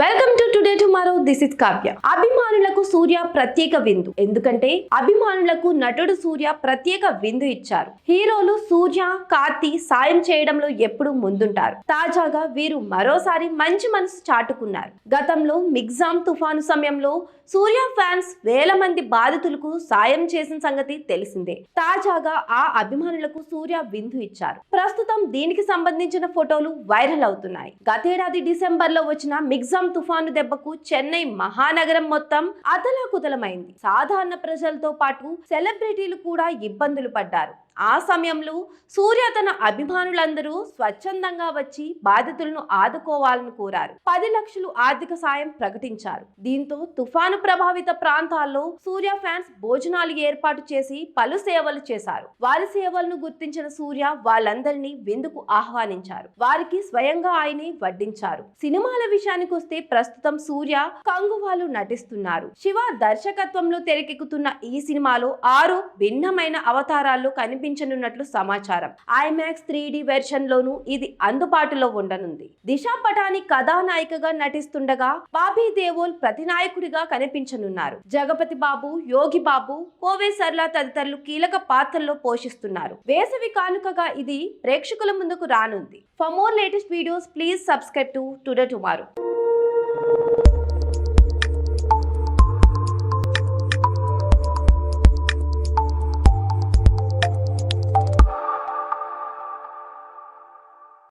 Welcome to today tomorrow this is Kavya. అభిమానులకు సూర్య ప్రత్యేక విందు. ఎందుకంటే అభిమానులకు నటుడు సూర్య ప్రత్యేక విందు ఇచ్చారు. హీరోలు సూర్య కార్తీ సాయం చేయడంలో ఎప్పుడూ ముందుంటారు. తాజాగా వీరు మరోసారి మంచి మనసు చాటుకున్నారు. గతంలో మిగ్జామ్ తుఫాను సమయంలో సూర్య ఫ్యాన్స్ వేల మంది బాధితులకు సాయం చేసిన సంగతి తెలిసిందే. తాజాగా ఆ అభిమానులకు సూర్య విందు ఇచ్చారు. ప్రస్తుతం దీనికి సంబంధించిన ఫోటోలు వైరల్ అవుతున్నాయి. గతేడాది డిసెంబర్లో వచ్చిన మిగ్జామ్ తుఫాను దెబ్బకు చెన్నై మహానగరం మొత్తం అతలాకుతలమైంది. సాధారణ ప్రజలతో పాటు సెలబ్రిటీలు కూడా ఇబ్బందులు పడ్డారు. ఆ సమయంలో సూర్య తన అభిమానులందరూ స్వచ్ఛందంగా వచ్చి బాధితులను ఆదుకోవాలని కోరారు. పది లక్షలు ఆర్థిక సాయం ప్రకటించారు. దీంతో తుఫాను ప్రభావిత ప్రాంతాల్లో సూర్య ఫ్యాన్స్ భోజనాలు ఏర్పాటు చేసి పలు సేవలు చేశారు. వారి సేవలను గుర్తించిన సూర్య వాళ్ళందరినీ విందుకు ఆహ్వానించారు. వారికి స్వయంగా ఆయనే వడ్డించారు. సినిమాల విషయానికి వస్తే ప్రస్తుతం సూర్య కంగువాలు నటిస్తున్నారు. శివ దర్శకత్వంలో తెరకెక్కుతున్న ఈ సినిమాలో ఆరు భిన్నమైన అవతారాల్లో కనిపించనున్నట్లు సమాచారం. ఐమాక్స్ త్రీ డి వెర్షన్ లోను ఇది అందుబాటులో ఉండనుంది. దిశా పటాని కథానాయికగా నటిస్తుండగా బాబీ దేవోల్ ప్రతినాయకుడిగా కనిపించనున్నారు. జగపతి బాబు యోగి బాబు కోవే సర్లా తదితరులు కీలక పాత్రల్లో పోషిస్తున్నారు. వేసవి కానుకగా ఇది ప్రేక్షకుల ముందుకు రానుంది. For more latest videos please subscribe to today tomorrow